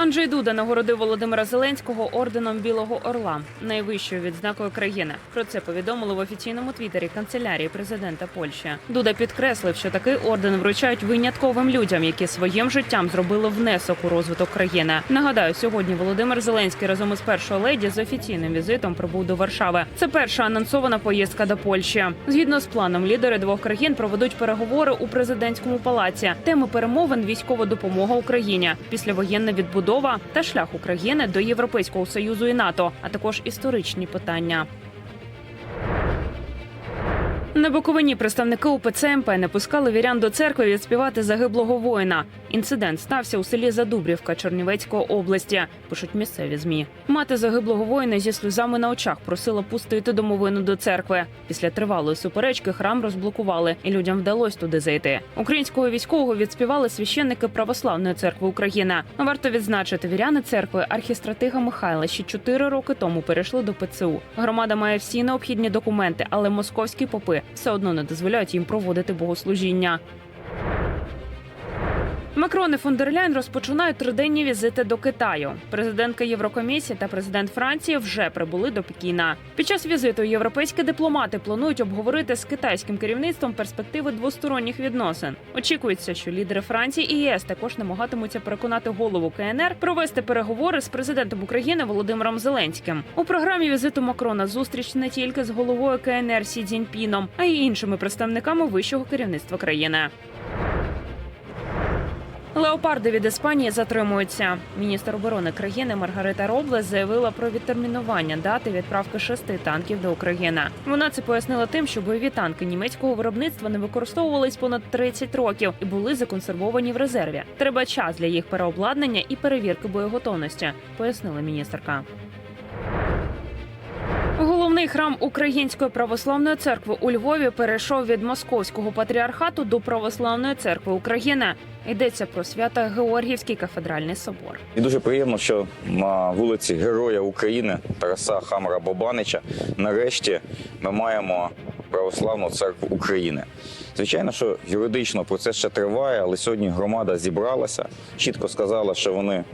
Анджей Дуда нагородив Володимира Зеленського орденом Білого Орла, найвищою відзнакою країни. Про це повідомили в офіційному твіттері канцелярії президента Польщі. Дуда підкреслив, що такий орден вручають винятковим людям, які своїм життям зробили внесок у розвиток країни. Нагадаю, сьогодні Володимир Зеленський разом із першою леді з офіційним візитом прибув до Варшави. Це перша анонсована поїздка до Польщі. Згідно з планом, лідери двох країн проведуть переговори у президентському палаці. Теми перемовин військова допомога Україні, післявоєнна відбудова та шлях України до Європейського союзу і НАТО, а також історичні питання. На Буковині представники УПЦ МП не пускали вірян до церкви відспівати загиблого воїна. Інцидент стався у селі Задубрівка Чернівецької області. Пишуть місцеві змі. Мати загиблого воїна зі сльозами на очах просила пустити домовину до церкви. Після тривалої суперечки храм розблокували, і людям вдалося туди зайти. Українського військового відспівали священники Православної церкви України. Варто відзначити, віряни церкви архістратига Михайла ще чотири роки тому перейшли до ПЦУ. Громада має всі необхідні документи, але московські попи все одно не дозволяють їм проводити богослужіння. Макрон і фон дер Ляйн розпочинають триденні візити до Китаю. Президентка Єврокомісії та президент Франції вже прибули до Пекіна. Під час візиту європейські дипломати планують обговорити з китайським керівництвом перспективи двосторонніх відносин. Очікується, що лідери Франції і ЄС також намагатимуться переконати голову КНР провести переговори з президентом України Володимиром Зеленським. У програмі візиту Макрона зустріч не тільки з головою КНР Сі Цзіньпіном, а й іншими представниками вищого керівництва країни. Леопарди від Іспанії затримуються. Міністр оборони країни Маргарита Роблес заявила про відтермінування дати відправки шести танків до України. Вона це пояснила тим, що бойові танки німецького виробництва не використовувались понад 30 років і були законсервовані в резерві. Треба час для їх переобладнання і перевірки боєготовності, пояснила міністерка. Головний храм Української православної церкви у Львові перейшов від московського патріархату до православної церкви України. Йдеться про свято Георгіївський кафедральний собор. І дуже приємно, що на вулиці Героя України Тараса Хамара Бобанича нарешті ми маємо православну церкву України. Звичайно, що юридично процес ще триває, але сьогодні громада зібралася, чітко сказала, що вони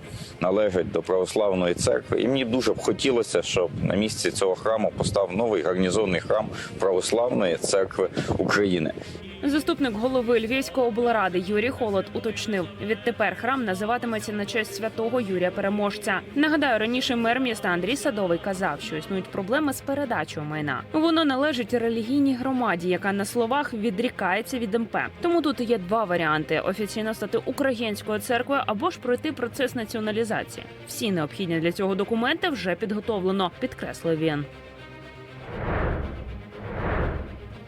належать до православної церкви. І мені дуже б хотілося, щоб на місці цього храму постав новий гарнізонний храм православної церкви України. Заступник голови Львівської облради Юрій Холод уточнив: відтепер храм називатиметься на честь святого Юрія Переможця. Нагадаю, раніше мер міста Андрій Садовий казав, що існують проблеми з передачею майна. Воно належить релігійній громаді, яка на словах відрікається від МП. Тому тут є два варіанти: офіційно стати українською церквою або ж пройти процес націоналізації. Всі необхідні для цього документи вже підготовлено, підкреслив він.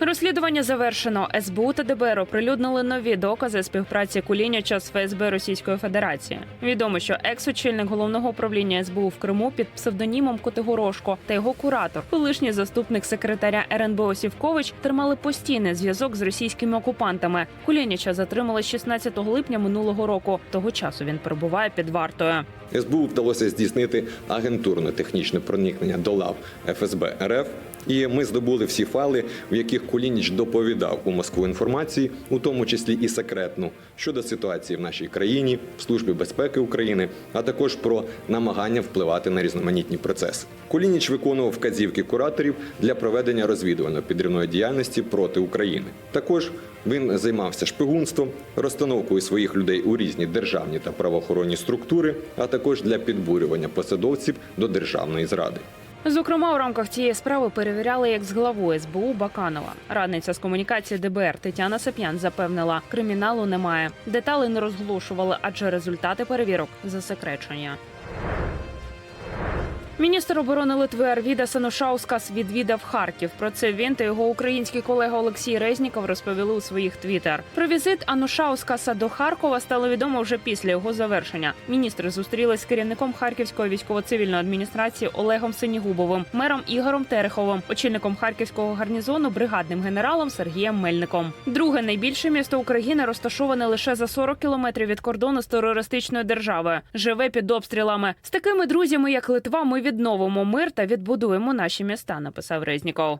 Розслідування завершено. СБУ та ДБР оприлюднили нові докази співпраці Кулініча з ФСБ Російської Федерації. Відомо, що екс-очільник головного управління СБУ в Криму під псевдонімом Котигорошко та його куратор, колишній заступник секретаря РНБО Сівкович, тримали постійний зв'язок з російськими окупантами. Кулініча затримали 16 липня минулого року. Того часу він перебуває під вартою. СБУ вдалося здійснити агентурне технічне проникнення до лав ФСБ РФ. І ми здобули всі файли, в яких Кулініч доповідав у Москву інформації, у тому числі і секретну, щодо ситуації в нашій країні, в службі безпеки України, а також про намагання впливати на різноманітні процеси. Кулініч виконував вказівки кураторів для проведення розвідувально-підривної діяльності проти України. Також він займався шпигунством, розстановкою своїх людей у різні державні та правоохоронні структури, а також для підбурювання посадовців до державної зради. Зокрема, у рамках цієї справи перевіряли як з главою СБУ Баканова. Радниця з комунікації ДБР Тетяна Сап'ян запевнила, криміналу немає. Деталі не розголошували, адже результати перевірок засекречення. Міністр оборони Литви Арвіда Санушаускас відвідав Харків. Про це він та його український колега Олексій Резніков розповіли у своїх твіттер. Про візит Анушаускаса до Харкова стало відомо вже після його завершення. Міністри зустрілись з керівником Харківської військово-цивільної адміністрації Олегом Синігубовим, мером Ігорем Тереховим, очільником харківського гарнізону, бригадним генералом Сергієм Мельником. Друге найбільше місто України розташоване лише за 40 кілометрів від кордону з терористичною державою. Живе під обстрілами. З такими друзями, як Литва, ми відновимо мир та відбудуємо наші міста. Написав Резніков.